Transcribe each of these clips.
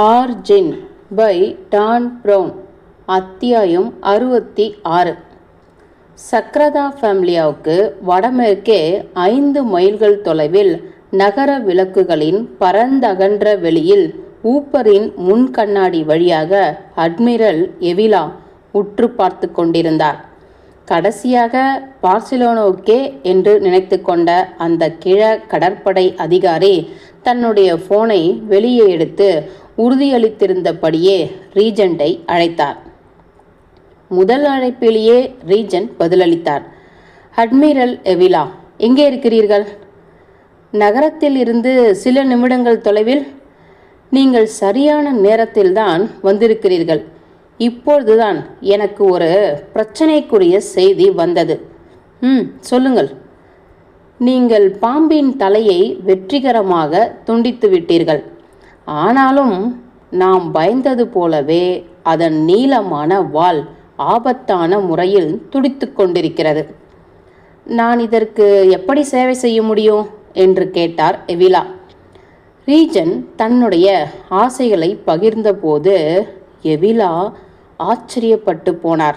Origin by. Don brown. அத்தியாயம் அறுபத்தி ஆறு. சக்ரதா ஃபேமிலியாவுக்கு வடமேற்கே ஐந்து மைல்கள் தொலைவில் நகர விளக்குகளின் பரந்தகன்ற வெளியில் ஊப்பரின் முன் கண்ணாடி வழியாக அட்மிரல் எவிலா உற்று பார்த்து கொண்டிருந்தார். கடைசியாக பார்சிலோனோக்கே என்று நினைத்து கொண்ட அந்த கிழ கடற்படை அதிகாரி தன்னுடைய போனை வெளியே எடுத்து உறுதியளித்திருந்தபடியே ரீஜெண்டை அழைத்தார். முதல் அழைப்பிலேயே ரீஜன் பதிலளித்தார். அட்மிரல் எவிலா எங்கே இருக்கிறீர்கள்? நகரத்தில் இருந்து சில நிமிடங்கள் தொலைவில் நீங்கள் சரியான நேரத்தில்தான் வந்திருக்கிறீர்கள். இப்பொழுதுதான் எனக்கு ஒரு பிரச்சனைக்குரிய செய்தி வந்தது. ம் சொல்லுங்கள். நீங்கள் பாம்பின் தலையை வெற்றிகரமாக துண்டித்து விட்டீர்கள். ஆனாலும் நாம் பயந்தது போலவே அதன் நீளமான வால் ஆபத்தான முறையில் துடித்து கொண்டிருக்கிறது. நான் இதற்கு எப்படி சேவை செய்ய முடியும்? என்று கேட்டார் எவிலா. ரீஜன் தன்னுடைய ஆசைகளை பகிர்ந்தபோது எவிலா ஆச்சரியப்பட்டு போனார்.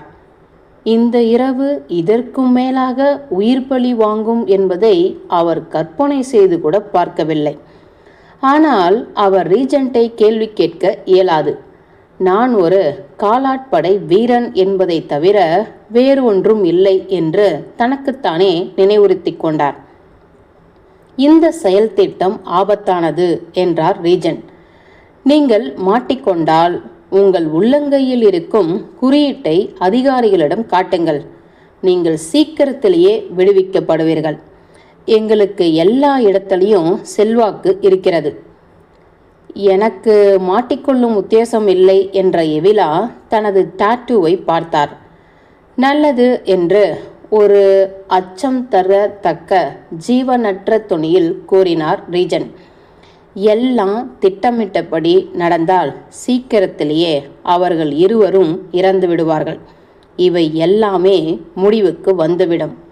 இந்த இரவு இதற்கும் மேலாக உயிர் பலி வாங்கும் என்பதை அவர் கற்பனை செய்து கூட பார்க்கவில்லை. ஆனால் அவர் ரீஜெண்டை கேள்வி கேட்க இயலாது. நான் ஒரு காலாட்படை வீரன் என்பதை தவிர வேறு ஒன்றும் இல்லை என்று தனக்குத்தானே நினைவுறுத்தி கொண்டார். இந்த செயல் திட்டம் ஆபத்தானது என்றார் ரீஜன் நீங்கள் மாட்டிக்கொண்டால் உங்கள் உள்ளங்கையில் இருக்கும் குறியீட்டை அதிகாரிகளிடம் காட்டுங்கள். நீங்கள் சீக்கிரத்திலேயே விடுவிக்கப்படுவீர்கள். எங்களுக்கு எல்லா இடத்துலையும் செல்வாக்கு இருக்கிறது. எனக்கு மாட்டிக்கொள்ளும் உத்தேசம் இல்லை என்ற எவிலா தனது டாட்டூவை பார்த்தார். நல்லது என்று ஒரு அச்சம் தரத்தக்க ஜீவனற்ற துணியில் கூறினார் ரீஜன். எல்லாம் திட்டமிட்டபடி நடந்தால் சீக்கிரத்திலேயே அவர்கள் இருவரும் இறந்து விடுவார்கள் இவை எல்லாமே முடிவுக்கு வந்துவிடும்.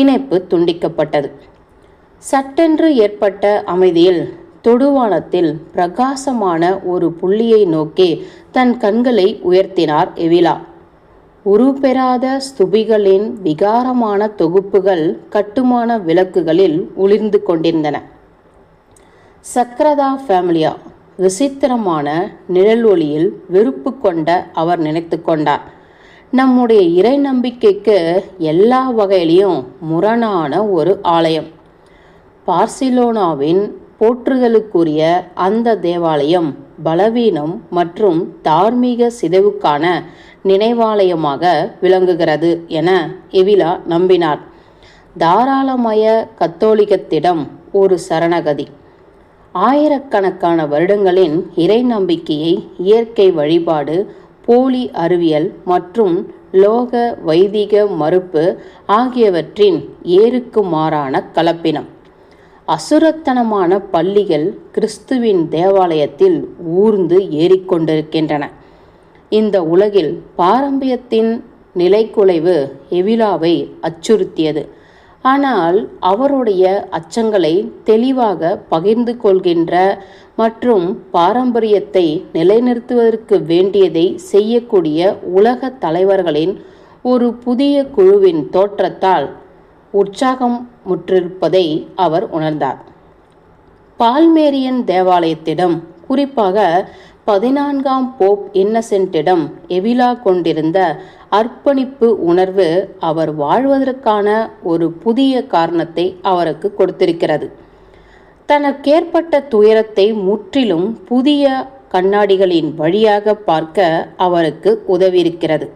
இணைப்பு துண்டிக்கப்பட்டது. சட்டென்று ஏற்பட்ட அமைதியில் தொடுவானத்தில் பிரகாசமான ஒரு புள்ளியை நோக்கி தன் கண்களை உயர்த்தினார் எவிலா. உருப்பெறாத ஸ்துபிகளின் விகாரமான தொகுப்புகள் கட்டுமான விளக்குகளில் ஒளிர்ந்து கொண்டிருந்தன. சக்ரதா ஃபேமிலியா விசித்திரமான நிழல் ஒளியில் வெறுப்பு கொண்ட அவர் நினைத்து கொண்டார். நம்முடைய இறை நம்பிக்கைக்கு எல்லா வகையிலையும் முரணான ஒரு ஆலயம். பார்சிலோனாவின் போற்றுதலுக்குரிய அந்த தேவாலயம் பலவீனம் மற்றும் தார்மீக சிதைவுக்கான நினைவாலயமாக விளங்குகிறது என எவிலா நம்பினார். தாராளமய கத்தோலிக்கத்திடம் ஒரு சரணகதி. ஆயிரக்கணக்கான வருடங்களின் இறை நம்பிக்கையை இயற்கை வழிபாடு போலி அறிவியல் மற்றும் லோக வைதிக மறுப்பு ஆகியவற்றின் ஏருக்கு மாறான கலப்பினம். அசுரத்தனமான பள்ளிகள் கிறிஸ்துவின் தேவாலயத்தில் ஊர்ந்து ஏறிக்கொண்டிருக்கின்றன. இந்த உலகில் பாரம்பரியத்தின் நிலைக்குலைவு எவிலாவை அச்சுறுத்தியது. ஆனால் அவருடைய அச்சங்களை தெளிவாக பகிர்ந்து கொள்கின்ற மற்றும் பாரம்பரியத்தை நிலைநிறுத்துவதற்கு வேண்டியதை செய்யக்கூடிய உலக தலைவர்களின் ஒரு புதிய குழுவின் தோற்றத்தால் உற்சாகம் முற்றிருப்பதை அவர் உணர்ந்தார். பால்மேரியன் தேவாலயத்திடம் குறிப்பாக பதினான்காம் போப் இன்னசென்ட்டிடம் எவிலா கொண்டிருந்த அர்ப்பணிப்பு உணர்வு அவர் வாழ்வதற்கான ஒரு புதிய காரணத்தை அவருக்கு கொடுத்திருக்கிறது. தனக்கேற்பட்ட துயரத்தை முற்றிலும் புதிய கண்ணாடிகளின் வழியாக பார்க்க அவருக்கு உதவியிருக்கிறது.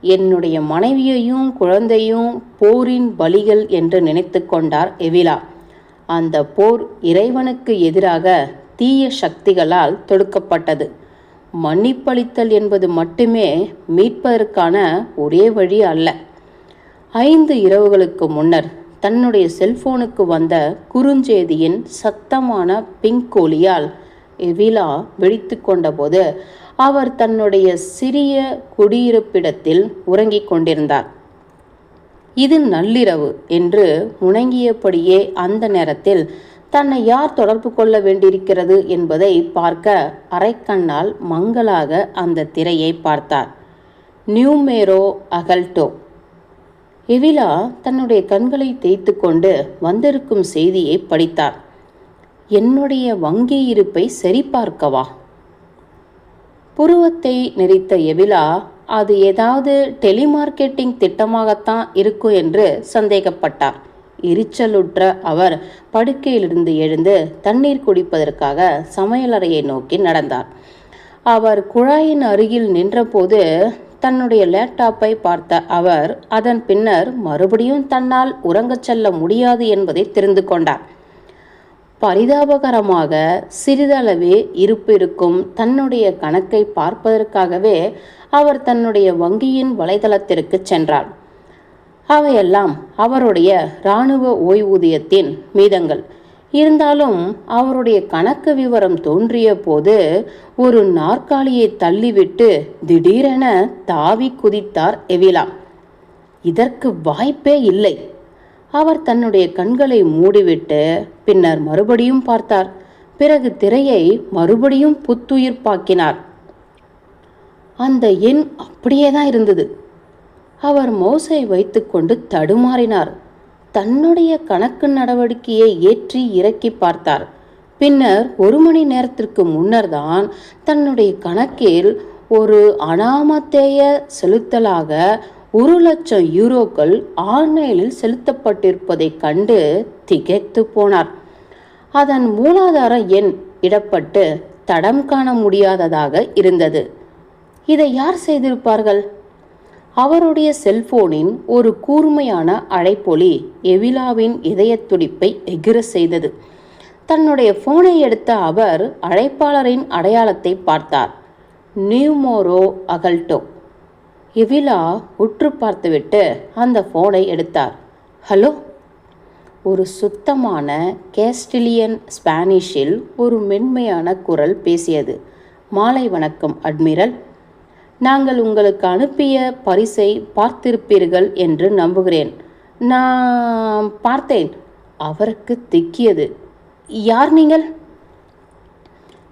என்னுடைய மனைவியையும் குழந்தையும் போரின் பலிகள் என்று நினைத்து கொண்டார் எவிலா. அந்த போர் இறைவனுக்கு எதிராக தீய சக்திகளால் தொடுக்கப்பட்டது. மன்னிப்பளித்தல் என்பது மட்டுமே மீட்பதற்கான ஒரே வழி அல்ல. ஐந்து இரவுகளுக்கு முன்னர் தன்னுடைய செல்போனுக்கு வந்த குறுஞ்செய்தியின் சத்தமான பிங்க் ஒலியால் எவிலா விழித்து கொண்டபோது அவர் தன்னுடைய சிறிய குடியிருப்பிடத்தில் உறங்கிக் கொண்டிருந்தார். இது நள்ளிரவு என்று முணங்கியபடியே அந்த நேரத்தில் தன்னை யார் தொடர்பு கொள்ள வேண்டியிருக்கிறது என்பதை பார்க்க அரைக்கண்ணால் மங்களாக அந்த திரையை பார்த்தார். நியூமேரோ அகல்டோ. எவிலா தன்னுடைய கண்களை தேய்த்து கொண்டு வந்திருக்கும் செய்தியை படித்தார். என்னுடைய வங்கி இருப்பை சரிபார்க்கவா? புருவத்தை நெறித்த எவிலா அது ஏதாவது டெலிமார்க்கெட்டிங் திட்டமாகத்தான் இருக்கும் என்று சந்தேகப்பட்டார். எரிச்சலுற்ற அவர் படுக்கையிலிருந்து எழுந்து தண்ணீர் குடிப்பதற்காக சமையலறையை நோக்கி நடந்தார். அவர் குழாயின் அருகில் நின்றபோது தன்னுடைய லேப்டாப்பை பார்த்த அவர் அதன் பின்னர் மறுபடியும் தன்னால் உறங்கச் செல்ல முடியாது என்பதை தெரிந்து கொண்டார். பரிதாபகரமாக சிறிதளவே இருப்பு இருக்கும் தன்னுடைய கணக்கை பார்ப்பதற்காகவே அவர் தன்னுடைய வங்கியின் வலைதளத்திற்கு சென்றார். அவையெல்லாம் அவருடைய இராணுவ ஓய்வூதியத்தின் மீதங்கள். இருந்தாலும் அவருடைய கணக்கு விவரம் தோன்றிய போது ஒரு நாற்காலியை தள்ளிவிட்டு திடீரென தாவி குதித்தார் எவிலா. இதற்கு வாய்ப்பே இல்லை. அவர் தன்னுடைய கண்களை மூடிவிட்டு பின்னர் மறுபடியும் பார்த்தார். பிறகு திரையை மறுபடியும் புத்துயிர்ப்பாக்கினார் அந்த எண் அப்படியே தான் இருந்தது. அவர் மோசை வைத்துக்கொண்டு தடுமாறினார். தன்னுடைய கணக்கு நடவடிக்கையை ஏற்றி இறக்கி பார்த்தார். பின்னர் ஒரு மணி நேரத்திற்கு முன்னர் தான் தன்னுடைய கணக்கில் ஒரு அனாமத்தேய செலுத்தலாக ஒரு லட்சம் யூரோக்கள் ஆன்லைனில் செலுத்தப்பட்டிருப்பதைக் கண்டு திகைத்து போனார். அதன் மூலாதார எண் இடப்பட்டு தடம் காண முடியாததாக இருந்தது. இதை யார் செய்திருப்பார்கள்? அவருடைய செல்போனின் ஒரு கூர்மையான அழைப்பொலி எவிலாவின் இதயத்துடிப்பை எகிர செய்தது. தன்னுடைய போனை எடுத்த அவர் அழைப்பாளரின் அடையாளத்தை பார்த்தார். நியூமோரோ அகல்டோ. எவிலா உற்று பார்த்துவிட்டு அந்த போனை எடுத்தார். ஹலோ? ஒரு சுத்தமான கேஸ்டிலியன் ஸ்பானிஷில் ஒரு மென்மையான குரல் பேசியது. மாலை வணக்கம் அட்மிரல். நாங்கள் உங்களுக்கு அனுப்பிய பரிசை பார்த்திருப்பீர்கள் என்று நம்புகிறேன். நான் பார்த்தேன். அவருக்கு திக்கியது. யார் நீங்கள்?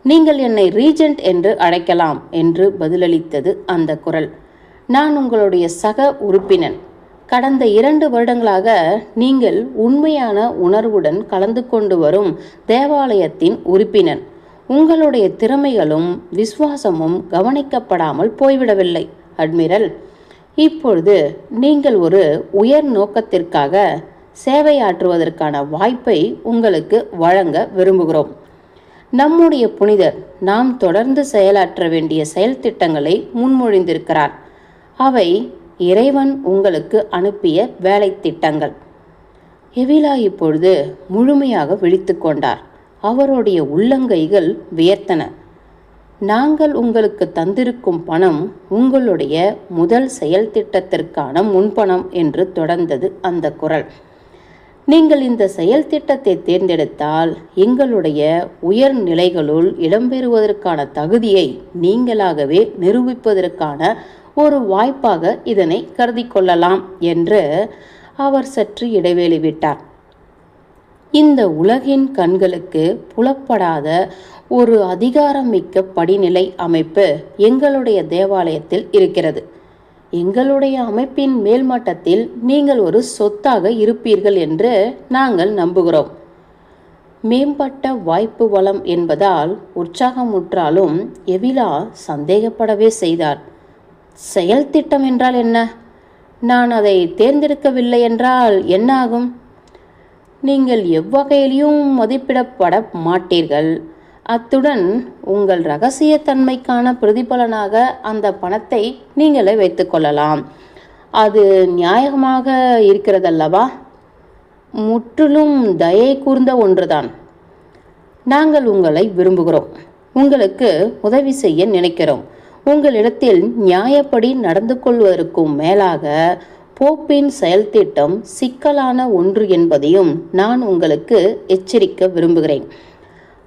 நீங்கள் என்னை ரீஜெண்ட் என்று அழைக்கலாம் என்று பதிலளித்தது அந்த குரல். நான் உங்களுடைய சக உறுப்பினன். கடந்த இரண்டு வருடங்களாக நீங்கள் உண்மையான உணர்வுடன் கலந்து கொண்டு வரும் தேவாலயத்தின் உறுப்பினர் உங்களுடைய திறமைகளும் விசுவாசமும் கவனிக்கப்படாமல் போய்விடவில்லை. அட்மிரல் இப்பொழுது நீங்கள் ஒரு உயர் நோக்கத்திற்காக சேவையாற்றுவதற்கான வாய்ப்பை உங்களுக்கு வழங்க விரும்புகிறோம். நம்முடைய புனிதர் நாம் தொடர்ந்து செயலாற்ற வேண்டிய செயல் திட்டங்களை முன்மொழிந்திருக்கிறார். அவை இறைவன் உங்களுக்கு அனுப்பிய வேலை திட்டங்கள் எவிலா இப்பொழுது முழுமையாக விழித்து கொண்டார். அவருடைய உள்ளங்கைகள் வியர்த்தன. நாங்கள் உங்களுக்கு தந்திருக்கும் பணம் உங்களுடைய முதல் செயல் திட்டத்திற்கான முன்பணம் என்று தொடர்ந்தது அந்த குரல். நீங்கள் இந்த செயல் திட்டத்தை தேர்ந்தெடுத்தால் எங்களுடைய உயர் நிலைகளுள் இடம்பெறுவதற்கான தகுதியை நீங்களாகவே நிரூபிப்பதற்கான ஒரு வாய்ப்பாக இதனை கருதி கொள்ளலாம் என்று அவர் சற்று இடைவேளை விட்டார். இந்த உலகின் கண்களுக்கு புலப்படாத ஒரு அதிகாரமிக்க படிநிலை அமைப்பு எங்களுடைய தேவாலயத்தில் இருக்கிறது. எங்களுடைய அமைப்பின் மேல்மட்டத்தில் நீங்கள் ஒரு சொத்தாக இருப்பீர்கள் என்று நாங்கள் நம்புகிறோம். மேம்பட்ட வாய்ப்பு வளம் என்பதால் உற்சாகமுற்றாலும் எவிலா சந்தேகப்படவே செய்தார். செயல் திட்டம் என்றால் என்ன? நான் அதை தேர்ந்தெடுக்கவில்லை என்றால் என்ன ஆகும் நீங்கள் எவ்வகையிலும் மதிப்பிடப்பட மாட்டீர்கள் அத்துடன் உங்கள் ரகசியத்தன்மைக்கான பிரதிபலனாக அந்த பணத்தை நீங்களே வைத்துக்கொள்ளலாம் அது நியாயமாக இருக்கிறதல்லவா? முற்றிலும் தயை கூர்ந்த ஒன்றுதான். நாங்கள் உங்களை விரும்புகிறோம். உங்களுக்கு உதவி செய்ய நினைக்கிறோம். உங்களிடத்தில் நியாயப்படி நடந்து கொள்வதற்கும் மேலாக போப்பின் செயல்திட்டம் சிக்கலான ஒன்று என்பதையும் நான் உங்களுக்கு எச்சரிக்க விரும்புகிறேன்.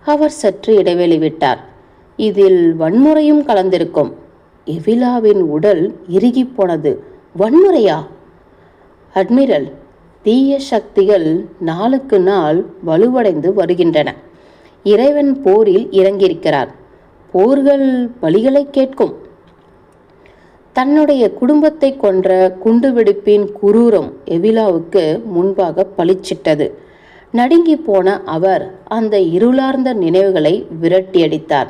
அவர் சற்று இடைவெளி விட்டார். இதில் வன்முறையும் கலந்திருக்கும். எவிலாவின் உடல் இறுகிப் போனது. வன்முறையா? அட்மிரல் தீய சக்திகள் நாளுக்கு நாள் வலுவடைந்து வருகின்றன. இறைவன் போரில் இறங்கியிருக்கிறார். போர்கள் பலிகளை கேட்கும். தன்னுடைய குடும்பத்தை கொன்ற குண்டுவெடிப்பின் குரூரம் எவிலாவுக்கு முன்பாக பளிச்சிட்டது. நடுங்கி போன அவர் அந்த இருளார்ந்த நினைவுகளை விரட்டியடித்தார்.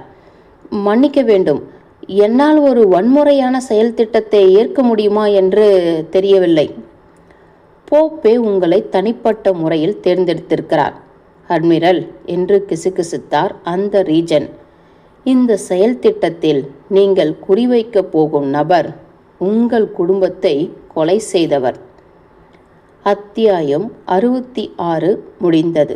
மன்னிக்க வேண்டும். என்னால் ஒரு வன்முறையான செயல் திட்டத்தை ஏற்க முடியுமா என்று தெரியவில்லை. போப்பே உங்களை தனிப்பட்ட முறையில் தேர்ந்தெடுத்திருக்கிறார். அட்மிரல் என்று கிசுகிசுத்தார் அந்த ரீஜன். இந்த செயல் திட்டத்தில் நீங்கள் குறிவைக்கப் போகும் நபர் உங்கள் குடும்பத்தை கொலை செய்தவர். அத்தியாயம் அறுபத்தி ஆறு முடிந்தது.